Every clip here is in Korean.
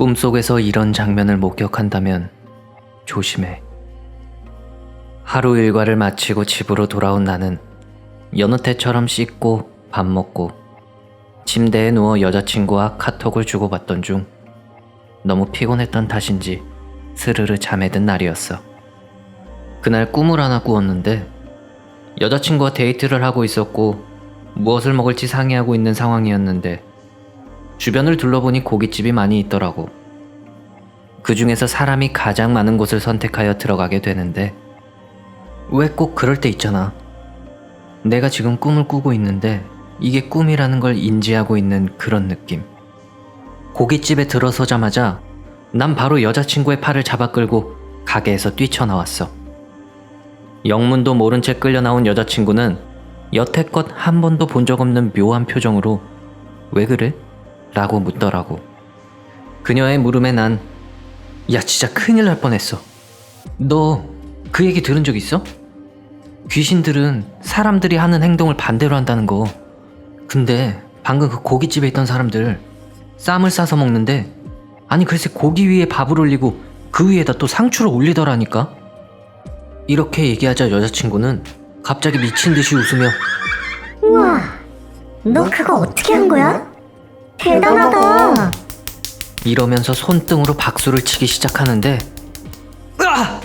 꿈속에서 이런 장면을 목격한다면 조심해. 하루 일과를 마치고 집으로 돌아온 나는 여느 때처럼 씻고 밥 먹고 침대에 누워 여자친구와 카톡을 주고받던 중 너무 피곤했던 탓인지 스르르 잠에 든 날이었어. 그날 꿈을 하나 꾸었는데 여자친구와 데이트를 하고 있었고 무엇을 먹을지 상의하고 있는 상황이었는데 주변을 둘러보니 고깃집이 많이 있더라고. 그 중에서 사람이 가장 많은 곳을 선택하여 들어가게 되는데 왜 꼭 그럴 때 있잖아. 내가 지금 꿈을 꾸고 있는데 이게 꿈이라는 걸 인지하고 있는 그런 느낌. 고깃집에 들어서자마자 난 바로 여자친구의 팔을 잡아 끌고 가게에서 뛰쳐나왔어. 영문도 모른 채 끌려 나온 여자친구는 여태껏 한 번도 본 적 없는 묘한 표정으로 왜 그래? 라고 묻더라고. 그녀의 물음에 난 야, 진짜 큰일 날 뻔했어. 너 그 얘기 들은 적 있어? 귀신들은 사람들이 하는 행동을 반대로 한다는 거. 근데 방금 그 고깃집에 있던 사람들 쌈을 싸서 먹는데 아니 글쎄 고기 위에 밥을 올리고 그 위에다 또 상추를 올리더라니까. 이렇게 얘기하자 여자친구는 갑자기 미친 듯이 웃으며 우와, 너 그거 어떻게 한 거야? 대단하다. 이러면서 손등으로 박수를 치기 시작하는데 으아!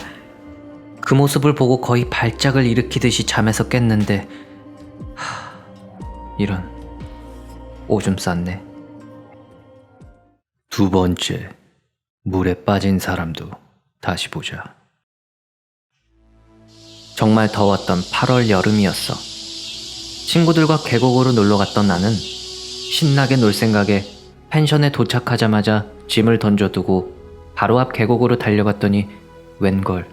그 모습을 보고 거의 발작을 일으키듯이 잠에서 깼는데 하, 이런 오줌 쌌네 두 번째 물에 빠진 사람도 다시 보자 정말 더웠던 8월 여름이었어 친구들과 계곡으로 놀러 갔던 나는 신나게 놀 생각에 펜션에 도착하자마자 짐을 던져두고 바로 앞 계곡으로 달려갔더니 웬걸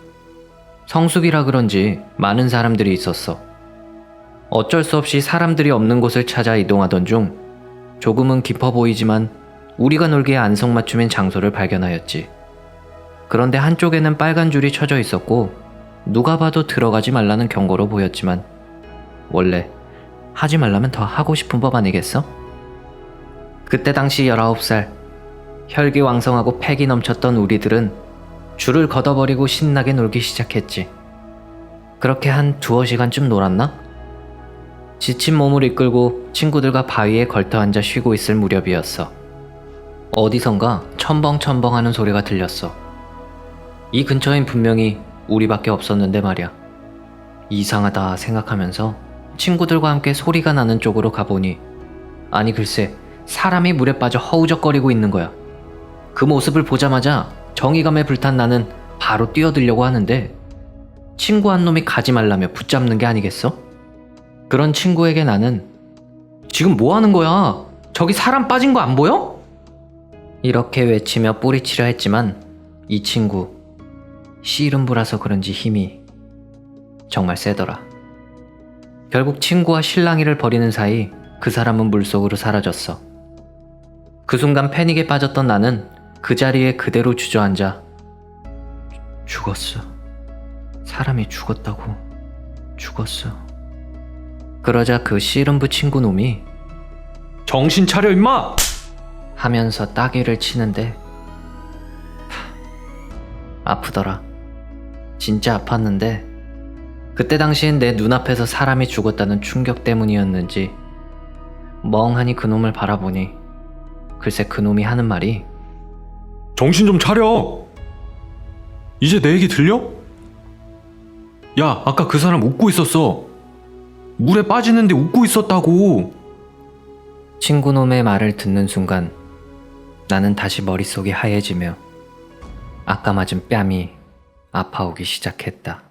성수기라 그런지 많은 사람들이 있었어. 어쩔 수 없이 사람들이 없는 곳을 찾아 이동하던 중 조금은 깊어 보이지만 우리가 놀기에 안성맞춤인 장소를 발견하였지. 그런데 한쪽에는 빨간 줄이 쳐져 있었고 누가 봐도 들어가지 말라는 경고로 보였지만 원래 하지 말라면 더 하고 싶은 법 아니겠어? 그때 당시 19살 혈기왕성하고 패기 넘쳤던 우리들은 줄을 걷어버리고 신나게 놀기 시작했지. 그렇게 한 두어 시간쯤 놀았나? 지친 몸을 이끌고 친구들과 바위에 걸터 앉아 쉬고 있을 무렵이었어. 어디선가 첨벙첨벙 하는 소리가 들렸어. 이 근처엔 분명히 우리밖에 없었는데 말이야. 이상하다 생각하면서 친구들과 함께 소리가 나는 쪽으로 가보니 아니 글쎄 사람이 물에 빠져 허우적거리고 있는 거야. 그 모습을 보자마자 정의감에 불탄 나는 바로 뛰어들려고 하는데 친구 한 놈이 가지 말라며 붙잡는 게 아니겠어? 그런 친구에게 나는 지금 뭐 하는 거야? 저기 사람 빠진 거 안 보여? 이렇게 외치며 뿌리치려 했지만 이 친구 씨름부라서 그런지 힘이 정말 세더라. 결국 친구와 실랑이를 벌이는 사이 그 사람은 물속으로 사라졌어. 그 순간 패닉에 빠졌던 나는 그 자리에 그대로 주저앉아 죽었어. 사람이 죽었다고. 죽었어. 그러자 그 씨름부 친구 놈이 정신 차려 임마! 하면서 따귀를 치는데 하, 아프더라. 진짜 아팠는데 그때 당시엔 내 눈앞에서 사람이 죽었다는 충격 때문이었는지 멍하니 그놈을 바라보니 글쎄 그놈이 하는 말이 정신 좀 차려! 이제 내 얘기 들려? 야, 아까 그 사람 웃고 있었어. 물에 빠지는데 웃고 있었다고. 친구놈의 말을 듣는 순간 나는 다시 머릿속이 하얘지며 아까 맞은 뺨이 아파오기 시작했다.